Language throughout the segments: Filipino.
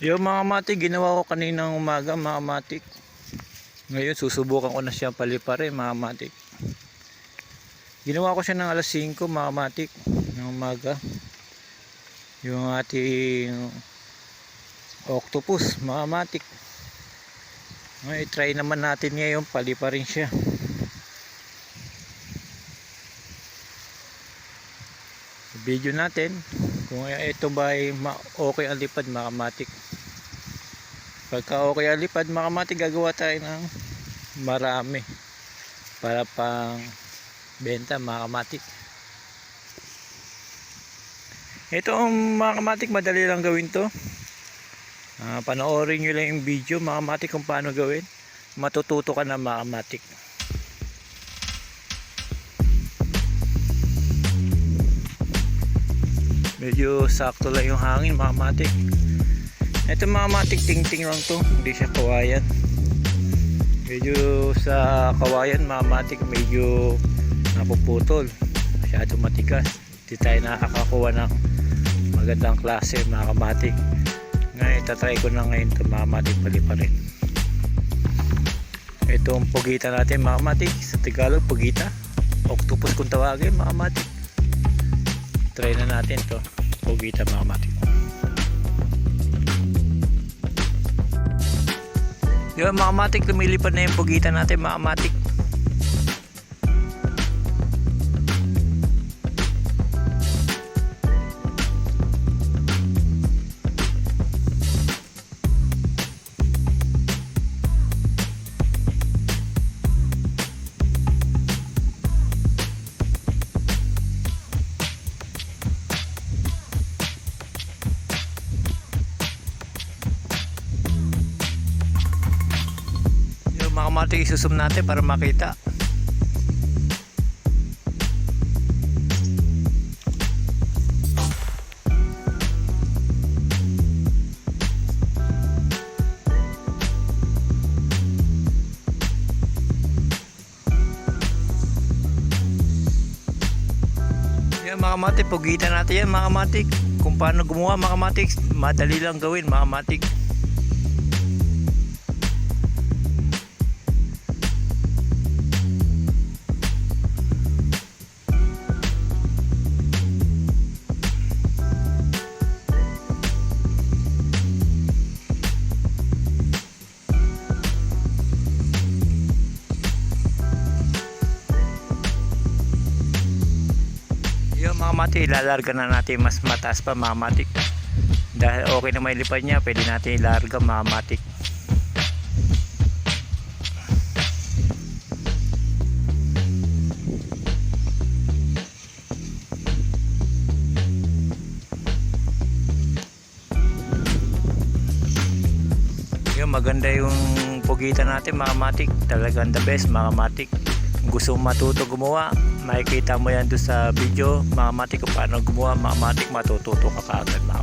Yung mga matik, ginawa ko kaninang umaga mga matik. Ngayon, susubukan ko na siya paliparin mga matik. Ginawa ko siya ng alas 5 mga matik ng umaga. Yung ating octopus mga matik. Ngayon, try naman natin ngayon, paliparin siya. Video natin kung ito ba ay okay ang lipad mga matik. Pagka okay ang lipad mga matik, gagawa tayo ng marami para pang benta mga kamatik. Ito mga kamatik, madali lang gawin to. Ah, panoorin nyo lang yung video mga kamatik kung paano gawin. Matututo ka na mga kamatik. Medyo sakto lang yung hangin mga kamatik. Ito mga kamatik, ting-ting lang to. Hindi siya kawayan. Medyo sa kawayan mamatik medyo napuputol. Masyado matigas. Hindi tayo nakakakuha ng magandang klase mga kamatik. Ngayon itatry ko na ngayon ito mamatik pali pa rin. Itong pugita natin mga kamatik sa Tagalog pugita. Octopus kung tawagin mga kamatik try na natin to. Pugita mga kamatik Yung mga matik, lumilipad na yung pugitan natin mga matik. Matik isusum natin para makita. Yan mga matik, pugitan natin yan mga. Kung paano gumawa mga madali lang gawin mga. Yung mga mati, ilalarga na natin mas mataas pa mga matik. Dahil okay na may lipad niya, pwede natin ilarga mga matik. Yung maganda yung pugitan natin mga matik. Talagang the best mga matik gusto matuto gumawa, makikita mo yan doon sa video, mga matik kung paano gumawa, mga matik matututo ka kaagad mga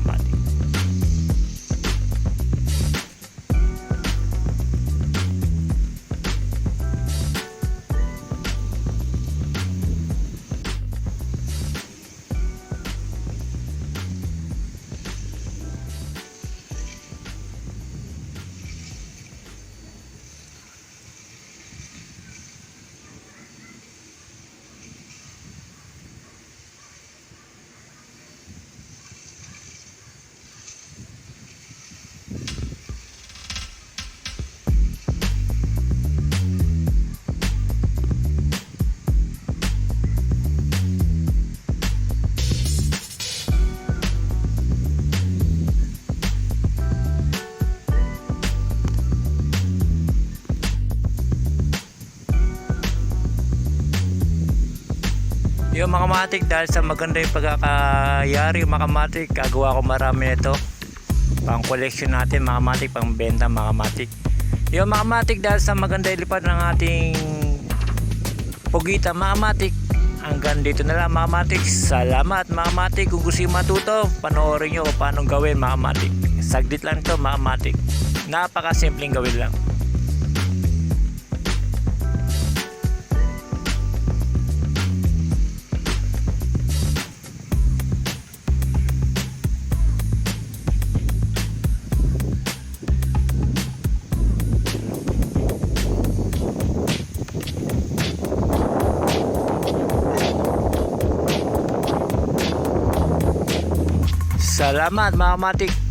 Yung mga matik dahil sa maganda yung pagkakayari yung mga matik, gagawa ko marami nito. Pang collection natin mga matik, pang benta mga matik. Yung mga matik dahil sa maganda yung lipad ng ating pugita mga matik. Hanggang dito na lang mga matik. Salamat mga matik. Kung gusto matuto, panoorin nyo paano gawin mga matik. Saglit lang to mga matik. Napakasimpleng gawin lang. Salamat mga kamatik.